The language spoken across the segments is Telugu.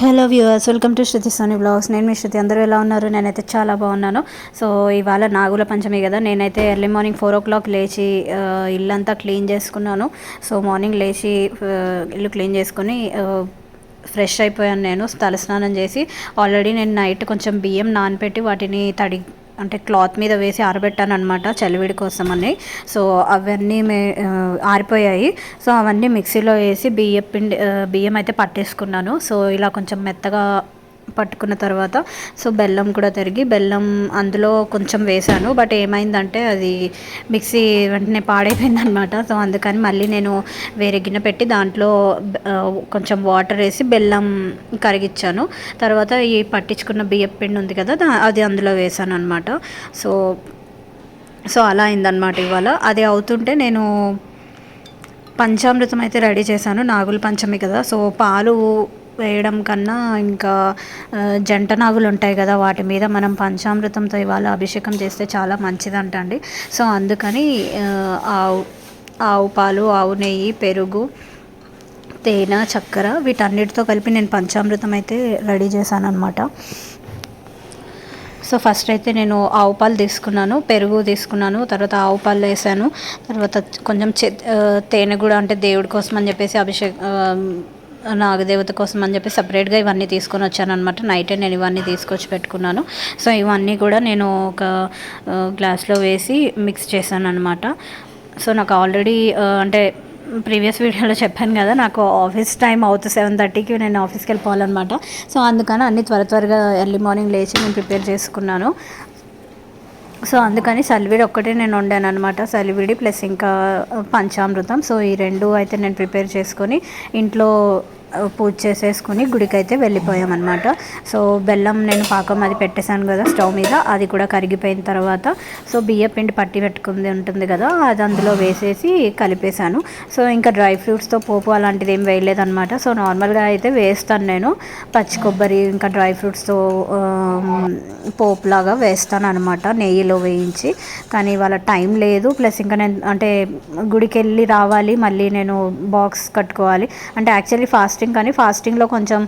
Hello viewers welcome to Shruti Soni blogs. నేను మీ శృతి అందరూ ఎలా ఉన్నారు? నేనైతే చాలా బాగున్నాను. సో ఇవాళ నాగుల పంచమి కదా నేనైతే early morning four o'clock లేచి ఇల్లంతా క్లీన్ చేసుకున్నాను. సో మార్నింగ్ లేచి ఇల్లు క్లీన్ చేసుకుని ఫ్రెష్ అయిపోయాను నేను. తలస్నానం చేసి ఆల్రెడీ నేను నైట్ కొంచెం బియ్యం నానబెట్టి వాటిని తడి అంటే క్లాత్ మీద వేసి ఆరబెట్టాను అనమాట చలివిడి కోసం అని సో అవన్నీ మే ఆరిపోయాయి. సో అవన్నీ మిక్సీలో వేసి బియ్యం పిండి బియ్యం అయితే పట్టేసుకున్నాను. సో ఇలా కొంచెం మెత్తగా పట్టుకున్న తర్వాత సో బెల్లం కూడా తరిగి బెల్లం అందులో కొంచెం వేశాను. బట్ ఏమైందంటే అది మిక్సీ వెంటనే పాడైపోయింది అనమాట సో అందుకని మళ్ళీ నేను వేరే గిన్నె పెట్టి దాంట్లో కొంచెం వాటర్ వేసి బెల్లం కరిగిచ్చాను తర్వాత ఈ పట్టించుకున్న బియ్యం పిండి ఉంది కదా అది అందులో వేసాను అనమాట సో సో అలా అయిందనమాట ఇవాళ. అది అవుతుంటే నేను పంచామృతం అయితే రెడీ చేశాను నాగుల పంచమి కదా. సో పాలు వేయడం కన్నా ఇంకా జంట నాగులు ఉంటాయి కదా వాటి మీద మనం పంచామృతంతో ఇవాళ అభిషేకం చేస్తే చాలా మంచిదంట అండి సో అందుకని ఆవు ఆవు పాలు ఆవు నెయ్యి పెరుగు తేనె చక్కెర వీటన్నిటితో కలిపి నేను పంచామృతం అయితే రెడీ చేశాను అనమాట సో ఫస్ట్ అయితే నేను ఆవు పాలు తీసుకున్నాను పెరుగు తీసుకున్నాను తర్వాత ఆవు పాలు వేసాను తర్వాత కొంచెం చె తేనె కూడా అంటే దేవుడి కోసం అని చెప్పేసి అభిషేక్ నాగదేవత కోసం అని చెప్పి సపరేట్గా ఇవన్నీ తీసుకొని వచ్చాను అనమాట నైటే నేను ఇవన్నీ తీసుకొచ్చి పెట్టుకున్నాను. సో ఇవన్నీ కూడా నేను ఒక గ్లాస్లో వేసి మిక్స్ చేశాను అనమాట సో నాకు ఆల్రెడీ అంటే ప్రీవియస్ వీడియోలో చెప్పాను కదా నాకు ఆఫీస్ టైం అవుతుంది సెవెన్ థర్టీకి నేను ఆఫీస్కి వెళ్ళిపోవాలన్నమాట. సో అందుకని అన్ని త్వర త్వరగా ఎర్లీ మార్నింగ్ లేచి నేను ప్రిపేర్ చేసుకున్నాను. సో అందుకని సలివిడి ఒక్కటే నేను వండాను అనమాట సలివిడి ప్లస్ ఇంకా పంచామృతం. సో ఈ రెండు అయితే నేను ప్రిపేర్ చేసుకొని ఇంట్లో పూజ చేసేసుకుని గుడికి అయితే వెళ్ళిపోయామన్నమాట. సో బెల్లం నేను పాకం అది పెట్టేశాను కదా స్టవ్ మీద అది కూడా కరిగిపోయిన తర్వాత సో బియ్య పిండి పట్టి పెట్టుకుంది ఉంటుంది కదా అది అందులో వేసేసి కలిపేశాను. సో ఇంకా డ్రై ఫ్రూట్స్తో పోపు అలాంటిది ఏం వేయలేదన్నమాట. సో నార్మల్గా అయితే వేస్తాను నేను పచ్చి కొబ్బరి ఇంకా డ్రై ఫ్రూట్స్తో పోపులాగా వేస్తాను అనమాట నెయ్యిలో వేయించి. కానీ ఇవాళ టైం లేదు ప్లస్ ఇంకా నేను అంటే గుడికి వెళ్ళి రావాలి మళ్ళీ నేను బాక్స్ కట్టుకోవాలి. అంటే యాక్చువల్లీ ఫాస్ట్ ఫాస్టింగ్ కానీ ఫాస్టింగ్లో కొంచెం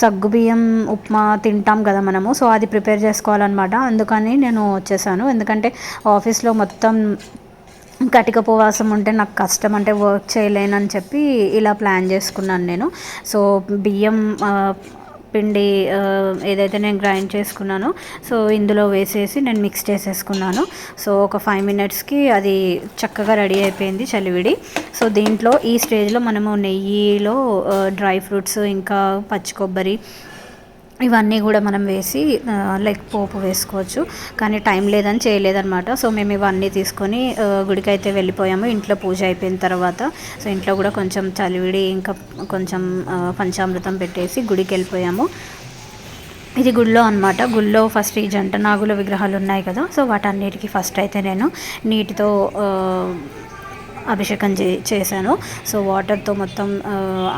సగ్గుబియ్యం ఉప్మా తింటాం కదా మనము. సో అది ప్రిపేర్ చేసుకోవాలన్నమాట. అందుకని నేను వచ్చేసాను. ఎందుకంటే ఆఫీస్లో మొత్తం కటిక ఉపవాసం ఉంటే నాకు కష్టం అంటే వర్క్ చేయలేనని చెప్పి ఇలా ప్లాన్ చేసుకున్నాను నేను. సో బియ్యం పిండి ఏదైతే నేను గ్రైండ్ చేసుకున్నానో సో ఇందులో వేసేసి నేను మిక్స్ చేసేసుకున్నాను. సో ఒక ఫైవ్ మినిట్స్కి అది చక్కగా రెడీ అయిపోయింది చలివిడి. సో దీంట్లో ఈ స్టేజ్లో మనము నెయ్యిలో డ్రై ఫ్రూట్స్ ఇంకా పచ్చి కొబ్బరి ఇవన్నీ కూడా మనం వేసి లైక్ పోపు వేసుకోవచ్చు. కానీ టైం లేదని చేయలేదన్నమాట. సో మేము ఇవన్నీ తీసుకొని గుడికి అయితే వెళ్ళిపోయాము. ఇంట్లో పూజ అయిపోయిన తర్వాత. సో ఇంట్లో కూడా కొంచెం చలివిడి ఇంకా కొంచెం పంచామృతం పెట్టేసి గుడికి వెళ్ళిపోయాము. ఇది గుళ్ళో అనమాట గుళ్ళో ఫస్ట్ ఈ జంట నాగుల విగ్రహాలు ఉన్నాయి కదా. సో వాటన్నిటికీ ఫస్ట్ అయితే నేను నీటితో అభిషేకం చే చేశాను. సో వాటర్తో మొత్తం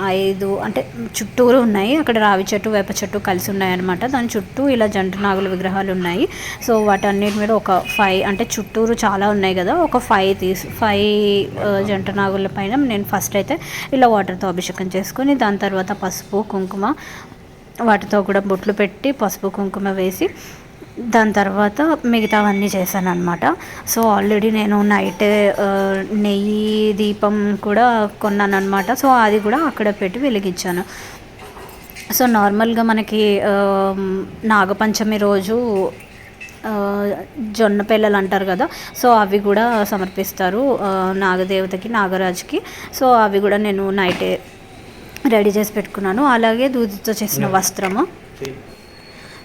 ఐదు అంటే చుట్టూరు ఉన్నాయి. అక్కడ రావి చెట్టు వేప చెట్టు కలిసి ఉన్నాయి అనమాట దాని చుట్టూ ఇలా జంట నాగుల విగ్రహాలు ఉన్నాయి. సో వాటన్నిటి మీద ఒక ఫైవ్ అంటే చుట్టూరు చాలా ఉన్నాయి కదా. ఒక ఫైవ్ తీసి ఫైవ్ జంట నాగుల పైన నేను ఫస్ట్ అయితే ఇలా వాటర్తో అభిషేకం చేసుకొని దాని తర్వాత పసుపు కుంకుమ వాటితో కూడా బొట్లు పెట్టి పసుపు కుంకుమ వేసి దాని తర్వాత మిగతావన్నీ చేశాను అనమాట సో ఆల్రెడీ నేను నైట్ నెయ్యి దీపం కూడా కొన్నాను అనమాట సో అది కూడా అక్కడ పెట్టి వెలిగించాను. సో నార్మల్గా మనకి నాగపంచమి రోజు జొన్న పిల్లలు అంటారు కదా సో అవి కూడా సమర్పిస్తారు నాగదేవతకి నాగరాజుకి. సో అవి కూడా నేను నైటే రెడీ చేసి పెట్టుకున్నాను. అలాగే దూదితో చేసిన వస్త్రము.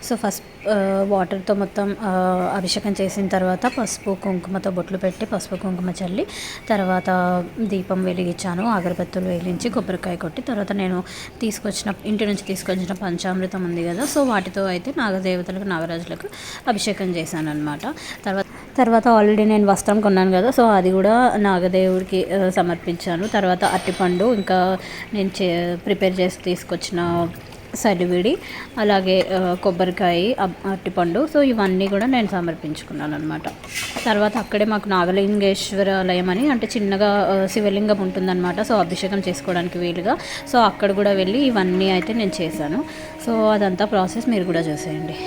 సో ఫస్ట్ వాటర్తో మొత్తం అభిషేకం చేసిన తర్వాత పసుపు కుంకుమతో బొట్లు పెట్టి పసుపు కుంకుమ చల్లి తర్వాత దీపం వెలిగించాను అగరబత్తులు వెలిగించి కొబ్బరికాయ కొట్టి తర్వాత నేను తీసుకొచ్చిన ఇంటి నుంచి తీసుకొచ్చిన పంచామృతం ఉంది కదా సో వాటితో అయితే నాగదేవతలకు నాగరాజులకు అభిషేకం చేశాను అనమాట తర్వాత తర్వాత ఆల్రెడీ నేను వస్త్రం కొన్నాను కదా సో అది కూడా నాగదేవుడికి సమర్పించాను. తర్వాత అరటిపండు ఇంకా నేను చే ప్రిపేర్ చేసి తీసుకొచ్చిన సలివిడి అలాగే కొబ్బరికాయ అరటిపండు సో ఇవన్నీ కూడా నేను సమర్పించుకున్నాను అనమాట తర్వాత అక్కడే మాకు నాగలింగేశ్వర ఆలయం అని అంటే చిన్నగా శివలింగం ఉంటుందన్నమాట సో అభిషేకం చేసుకోవడానికి వీలుగా. సో అక్కడ కూడా వెళ్ళి ఇవన్నీ అయితే నేను చేశాను. సో అదంతా ప్రాసెస్ మీరు కూడా చూసేయండి.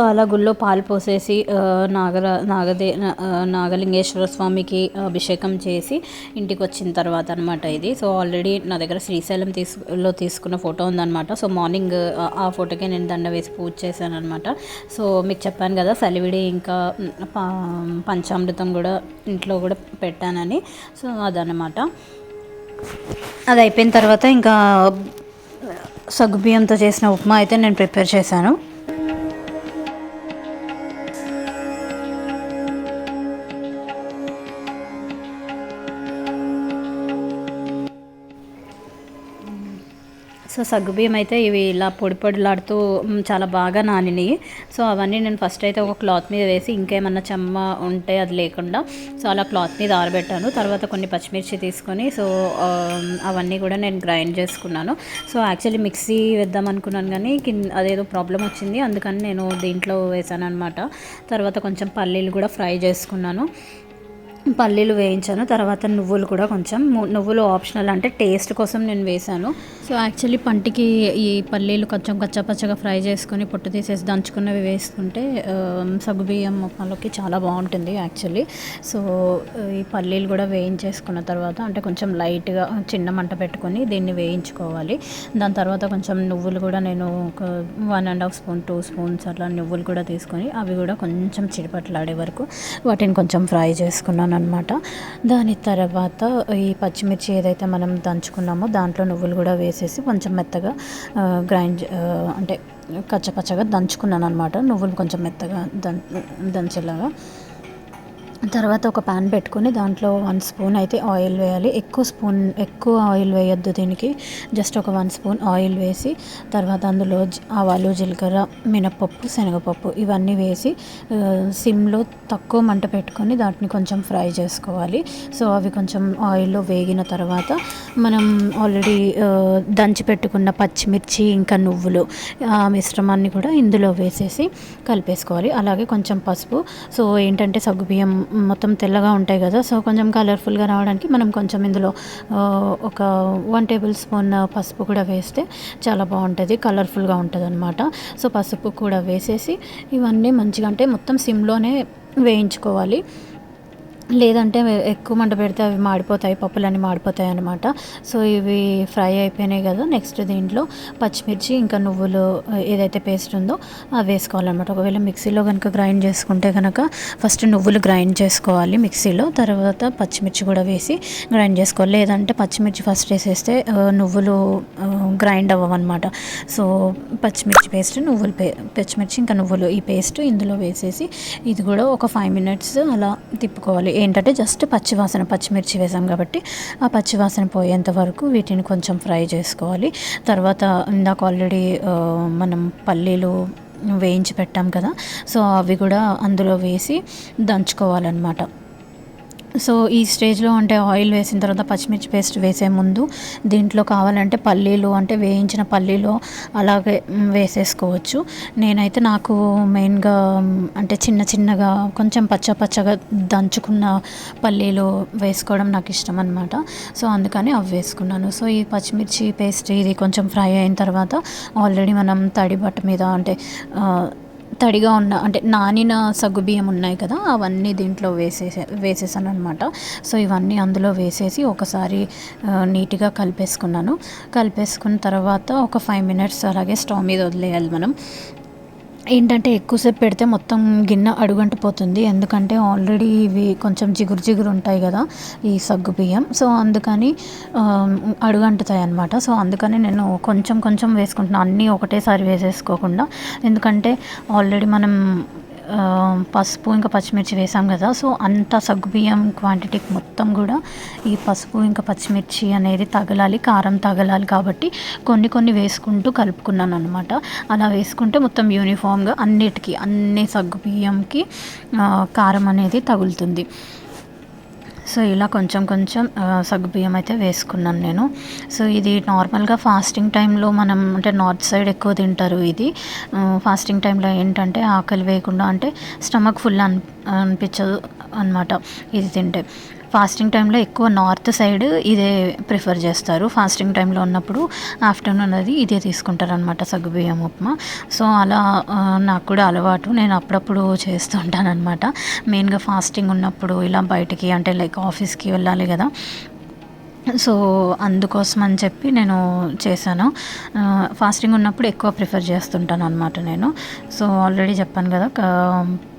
సో అలా గుళ్ళో పాలు పోసేసి నాగర నాగదే నాగలింగేశ్వర స్వామికి అభిషేకం చేసి ఇంటికి వచ్చిన తర్వాత అనమాట ఇది. సో ఆల్రెడీ నా దగ్గర శ్రీశైలం తీసులో తీసుకున్న ఫోటో ఉందన్నమాట. సో మార్నింగ్ ఆ- ఫోటోకి ఫోటోకే నేను దండ వేసి పూజ చేశాను అనమాట సో మీకు చెప్పాను కదా సలివిడి ఇంకా పంచామృతం కూడా ఇంట్లో కూడా పెట్టానని. సో అదనమాట అది అయిపోయిన తర్వాత ఇంకా సగ్గుబియ్యంతో చేసిన ఉప్మా అయితే నేను ప్రిపేర్ చేశాను. సో సగ్గుబియ్యం అయితే ఇవి ఇలా పొడి పొడిలాడుతూ చాలా బాగా నానినాయి. సో అవన్నీ నేను ఫస్ట్ అయితే ఒక క్లాత్ మీద వేసి ఇంకేమన్నా చెమ్మ ఉంటే అది లేకుండా సో అలా క్లాత్ మీద ఆరబెట్టాను. తర్వాత కొన్ని పచ్చిమిర్చి తీసుకొని సో అవన్నీ కూడా నేను గ్రైండ్ చేసుకున్నాను. సో యాక్చువల్లీ మిక్సీ వేద్దాం అనుకున్నాను కానీ కింద అదేదో ప్రాబ్లం వచ్చింది. అందుకని నేను దీంట్లో వేసాను అనమాట తర్వాత కొంచెం పల్లీలు కూడా ఫ్రై చేసుకున్నాను. పల్లీలు వేయించాను. తర్వాత నువ్వులు కూడా కొంచెం. నువ్వులు ఆప్షనల్ అంటే టేస్ట్ కోసం నేను వేశాను. సో యాక్చువల్లీ పంటికి ఈ పల్లీలు కొంచెం కచ్చపచ్చగా ఫ్రై చేసుకొని పొట్టు తీసేసి దంచుకున్నవి వేసుకుంటే సగ్గుబియ్యం మొక్కలోకి చాలా బాగుంటుంది యాక్చువల్లీ సో ఈ పల్లీలు కూడా వేయించేసుకున్న తర్వాత అంటే కొంచెం లైట్గా చిన్న మంట పెట్టుకొని దీన్ని వేయించుకోవాలి. దాని తర్వాత కొంచెం నువ్వులు కూడా నేను ఒక one and half spoon two spoons అట్లా నువ్వులు కూడా తీసుకొని అవి కూడా కొంచెం చిడిపట్లాడే వరకు వాటిని కొంచెం ఫ్రై చేసుకున్నాను. అనమాట దాని తర్వాత ఈ పచ్చిమిర్చి ఏదైతే మనం దంచుకున్నామో దాంట్లో నువ్వులు కూడా వేసేసి కొంచెం మెత్తగా గ్రైండ్ అంటే కచ్చపచ్చగా దంచుకున్నాను అనమాట నువ్వులు కొంచెం మెత్తగా దం దంచేలాగా. తర్వాత ఒక పాన్ పెట్టుకొని దాంట్లో వన్ స్పూన్ అయితే ఆయిల్ వేయాలి. ఎక్కువ స్పూన్ ఎక్కువ ఆయిల్ వేయొద్దు దీనికి. జస్ట్ ఒక వన్ స్పూన్ ఆయిల్ వేసి తర్వాత అందులో ఆవాలు జీలకర్ర మినపప్పు శనగపప్పు ఇవన్నీ వేసి సిమ్లో తక్కువ మంట పెట్టుకొని దాటిని కొంచెం ఫ్రై చేసుకోవాలి. సో అవి కొంచెం ఆయిల్లో వేగిన తర్వాత మనం ఆల్రెడీ దంచి పెట్టుకున్న పచ్చిమిర్చి ఇంకా నువ్వులు ఆ మిశ్రమాన్ని కూడా ఇందులో వేసేసి కలిపేసుకోవాలి. అలాగే కొంచెం పసుపు. సో ఏంటంటే సగ్గుబియ్యం మొత్తం తెల్లగా ఉంటాయి కదా సో కొంచెం కలర్ఫుల్గా రావడానికి మనం కొంచెం ఇందులో ఒక వన్ టేబుల్ స్పూన్ పసుపు కూడా వేస్తే చాలా బాగుంటుంది కలర్ఫుల్గా ఉంటుంది అనమాట సో పసుపు కూడా వేసేసి ఇవన్నీ మంచిగా అంటే మొత్తం సిమ్లోనే వేయించుకోవాలి. లేదంటే ఎక్కువ మంట పెడితే అవి మాడిపోతాయి పప్పులన్నీ మాడిపోతాయి అనమాట సో ఇవి ఫ్రై అయిపోయినాయి కదా నెక్స్ట్ దీంట్లో పచ్చిమిర్చి ఇంకా నువ్వులు ఏదైతే పేస్ట్ ఉందో అవి వేసుకోవాలన్నమాట. ఒకవేళ మిక్సీలో కనుక గ్రైండ్ చేసుకుంటే కనుక ఫస్ట్ నువ్వులు గ్రైండ్ చేసుకోవాలి మిక్సీలో తర్వాత పచ్చిమిర్చి కూడా వేసి గ్రైండ్ చేసుకోవాలి. లేదంటే పచ్చిమిర్చి ఫస్ట్ వేసేస్తే నువ్వులు గ్రైండ్ అవ్వమన్నమాట సో పచ్చిమిర్చి పేస్ట్ నువ్వులు పే పచ్చిమిర్చి ఇంకా నువ్వులు ఈ పేస్ట్ ఇందులో వేసేసి ఇది కూడా ఒక ఫైవ్ మినిట్స్ అలా తిప్పుకోవాలి. ఏంటంటే జస్ట్ పచ్చివాసన పచ్చిమిర్చి వేసాం కాబట్టి ఆ పచ్చివాసన పోయేంత వరకు వీటిని కొంచెం ఫ్రై చేసుకోవాలి. తర్వాత ఇందాక ఆల్రెడీ మనం పల్లీలు వేయించి పెట్టాం కదా సో అవి కూడా అందులో వేసి దంచుకోవాలన్నమాట. సో ఈ స్టేజ్లో అంటే ఆయిల్ వేసిన తర్వాత పచ్చిమిర్చి పేస్ట్ వేసే ముందు దీంట్లో కావాలంటే పల్లీలు అంటే వేయించిన పల్లీలు అలాగే వేసేసుకోవచ్చు. నేనైతే నాకు మెయిన్గా అంటే చిన్న చిన్నగా కొంచెం పచ్చ పచ్చగా దంచుకున్న పల్లీలు వేసుకోవడం నాకు ఇష్టం అనమాట సో అందుకని అవి వేసుకున్నాను. సో ఈ పచ్చిమిర్చి పేస్ట్ ఇది కొంచెం ఫ్రై అయిన తర్వాత ఆల్రెడీ మనం తడి బట్ట మీద అంటే తడిగా ఉన్న అంటే నానిన సగ్గుబియ్యం ఉన్నాయి కదా అవన్నీ దీంట్లో వేసేసే వేసేసాను అనమాట సో ఇవన్నీ అందులో వేసేసి ఒకసారి నీట్గా కలిపేసుకున్నాను. కలిపేసుకున్న తర్వాత ఒక ఫైవ్ మినిట్స్ అలాగే స్టవ్ మీద వదిలేయాలి మనం. ఏంటంటే ఎక్కువసేపు పెడితే మొత్తం గిన్నె అడుగంటిపోతుంది. ఎందుకంటే ఆల్రెడీ ఇవి కొంచెం జిగురు జిగురు ఉంటాయి కదా ఈ సగ్గు బియ్యం. సో అందుకని అడుగంటుతాయి అనమాట సో అందుకని నేను కొంచెం కొంచెం వేసుకుంటున్నాను అన్నీ ఒకటేసారి వేసేసుకోకుండా. ఎందుకంటే ఆల్రెడీ మనం పసుపు ఇంకా పచ్చిమిర్చి వేసాం కదా సో అంత సగ్గుబియ్యం క్వాంటిటీకి మొత్తం కూడా ఈ పసుపు ఇంకా పచ్చిమిర్చి అనేది తగలాలి కారం తగలాలి కాబట్టి కొన్ని కొన్ని వేసుకుంటూ కలుపుకున్నాను అనమాట అలా వేసుకుంటే మొత్తం యూనిఫామ్గా అన్నిటికీ అన్ని సగ్గుబియ్యంకి బియ్యంకి కారం అనేది తగులుతుంది. సో ఇలా కొంచెం కొంచెం ఆ, సగ్గుబియ్యం అయితే వేసుకున్నాను నేను. సో ఇది నార్మల్గా ఫాస్టింగ్ టైంలో మనం అంటే నార్త్ సైడ్ ఎక్కువ తింటారు ఇది. ఫాస్టింగ్ టైంలో ఏంటంటే ఆకలి వేయకుండా అంటే స్టమక్ ఫుల్ అని అనిపించదు అనమాట ఇది తింటే. ఫాస్టింగ్ టైంలో ఎక్కువ నార్త్ సైడ్ ఇదే ప్రిఫర్ చేస్తారు. ఫాస్టింగ్ టైంలో ఉన్నప్పుడు ఆఫ్టర్నూన్ అది ఇదే తీసుకుంటారు అనమాట సగ్గుబియ్యం ఉప్మా. సో అలా నాకు కూడా అలవాటు. నేను అప్పుడప్పుడు చేస్తుంటాను అనమాట మెయిన్గా ఫాస్టింగ్ ఉన్నప్పుడు ఇలా బయటికి అంటే లైక్ ఆఫీస్కి వెళ్ళాలి కదా సో అందుకోసం అని చెప్పి నేను చేశాను. ఫాస్టింగ్ ఉన్నప్పుడు ఎక్కువ ప్రిఫర్ చేస్తుంటాను అనమాట నేను. సో ఆల్రెడీ చెప్పాను కదా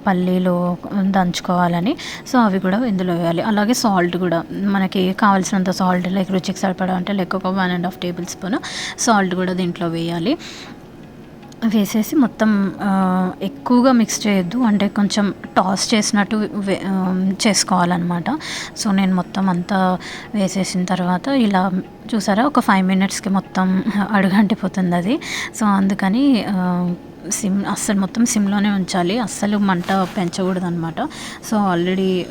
పల్లీలు దంచుకోవాలని. సో అవి కూడా ఇందులో వేయాలి. అలాగే సాల్ట్ కూడా. మనకి కావాల్సినంత సాల్ట్ లైక్ రుచికి సరిపడా అంటే లైక్ ఒక one and half tablespoon salt కూడా దీంట్లో వేయాలి. వేసేసి మొత్తం ఎక్కువగా మిక్స్ చేయొద్దు. అంటే కొంచెం టాస్ చేసినట్టు చేసుకోవాలన్నమాట. సో నేను మొత్తం అంతా వేసేసిన తర్వాత ఇలా చూసారా? ఒక ఫైవ్ మినిట్స్కి మొత్తం అడుగంటిపోతుంది అది. సో అందుకని సిమ్ అస్సలు మొత్తం సిమ్లోనే ఉంచాలి. అస్సలు మంట పెంచకూడదు అనమాట సో ఆల్రెడీ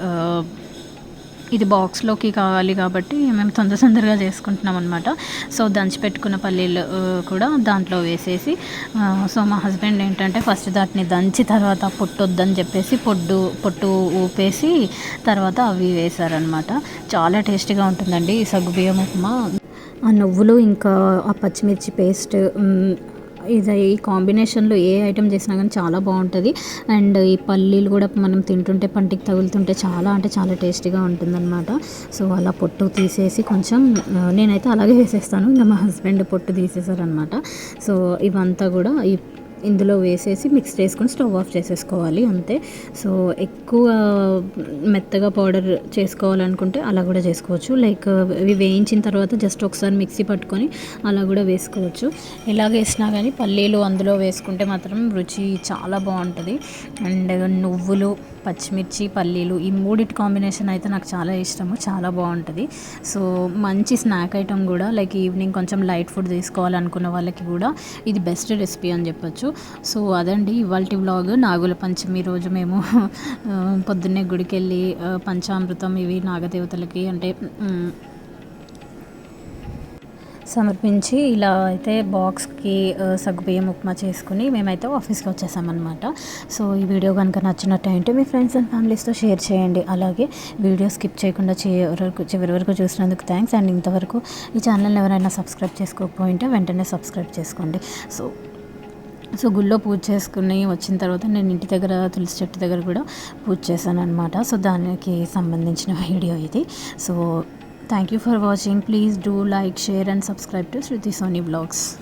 ఇది బాక్స్లోకి కావాలి కాబట్టి మేము తొందర తొందరగా చేసుకుంటున్నాం అనమాట సో దంచి పెట్టుకున్న పల్లీలు కూడా దాంట్లో వేసేసి సో మా హస్బెండ్ ఏంటంటే ఫస్ట్ దాటిని దంచి తర్వాత పొట్టు వద్దని చెప్పేసి పొట్టు పొట్టు ఊపేసి తర్వాత అవి వేశారనమాట చాలా టేస్టీగా ఉంటుందండి ఈ సగ్గుబియ్యం ఉప్మా. ఆ నువ్వులు ఇంకా ఆ పచ్చిమిర్చి పేస్ట్ ఇది ఈ కాంబినేషన్లో ఏ ఐటెం చేసినా కానీ చాలా బాగుంటుంది. అండ్ ఈ పల్లీలు కూడా మనం తింటుంటే పంటికి తగులుతుంటే చాలా అంటే చాలా టేస్టీగా ఉంటుందన్నమాట. సో అలా పొట్టు తీసేసి కొంచెం నేనైతే అలాగే వేసేస్తాను. ఇంకా మా హస్బెండ్ పొట్టు తీసేసారనమాట సో ఇవంతా కూడా ఈ ఇందులో వేసేసి మిక్స్ చేసుకొని స్టవ్ ఆఫ్ చేసేసుకోవాలి అంతే. సో ఎక్కువ మెత్తగా పౌడర్ చేసుకోవాలనుకుంటే అలా కూడా చేసుకోవచ్చు. లైక్ ఇవి వేయించిన తర్వాత జస్ట్ ఒకసారి మిక్సీ పట్టుకొని అలా కూడా వేసుకోవచ్చు. ఎలాగ వేసినా కానీ పల్లీలు అందులో వేసుకుంటే మాత్రం రుచి చాలా బాగుంటుంది. అండ్ నువ్వులు పచ్చిమిర్చి పల్లీలు ఈ మూడిటి కాంబినేషన్ అయితే నాకు చాలా ఇష్టము చాలా బాగుంటుంది. సో మంచి స్నాక్ ఐటమ్ కూడా లైక్ ఈవినింగ్ కొంచెం లైట్ ఫుడ్ తీసుకోవాలనుకున్న వాళ్ళకి కూడా ఇది బెస్ట్ రెసిపీ అని చెప్పొచ్చు. సో అదండి ఇవాళ వ్లాగ్. నాగుల పంచమి రోజు మేము పొద్దున్నే గుడికి వెళ్ళి పంచామృతం ఇవి నాగదేవతలకి అంటే సమర్పించి ఇలా అయితే బాక్స్కి సగ్గుబియ్యం ఉప్మా చేసుకుని మేమైతే ఆఫీస్కి వచ్చేసామన్నమాట. సో ఈ వీడియో కనుక నచ్చినట్టయితే మీ ఫ్రెండ్స్ అండ్ ఫ్యామిలీస్తో షేర్ చేయండి. అలాగే వీడియో స్కిప్ చేయకుండా చివరి వరకు చివరి వరకు చూసినందుకు థ్యాంక్స్. అండ్ ఇంతవరకు ఈ ఛానల్ని ఎవరైనా సబ్స్క్రైబ్ చేసుకోకపోయింటే వెంటనే సబ్స్క్రైబ్ చేసుకోండి. సో సో గుళ్ళో పూజ చేసుకుని వచ్చిన తర్వాత నేను ఇంటి దగ్గర తులసి చెట్టు దగ్గర కూడా పూజ చేశాను అనమాట సో దానికి సంబంధించిన వీడియో ఇది. So Thank you for watching. Please do like, share and subscribe to Shruti Sony Vlogs.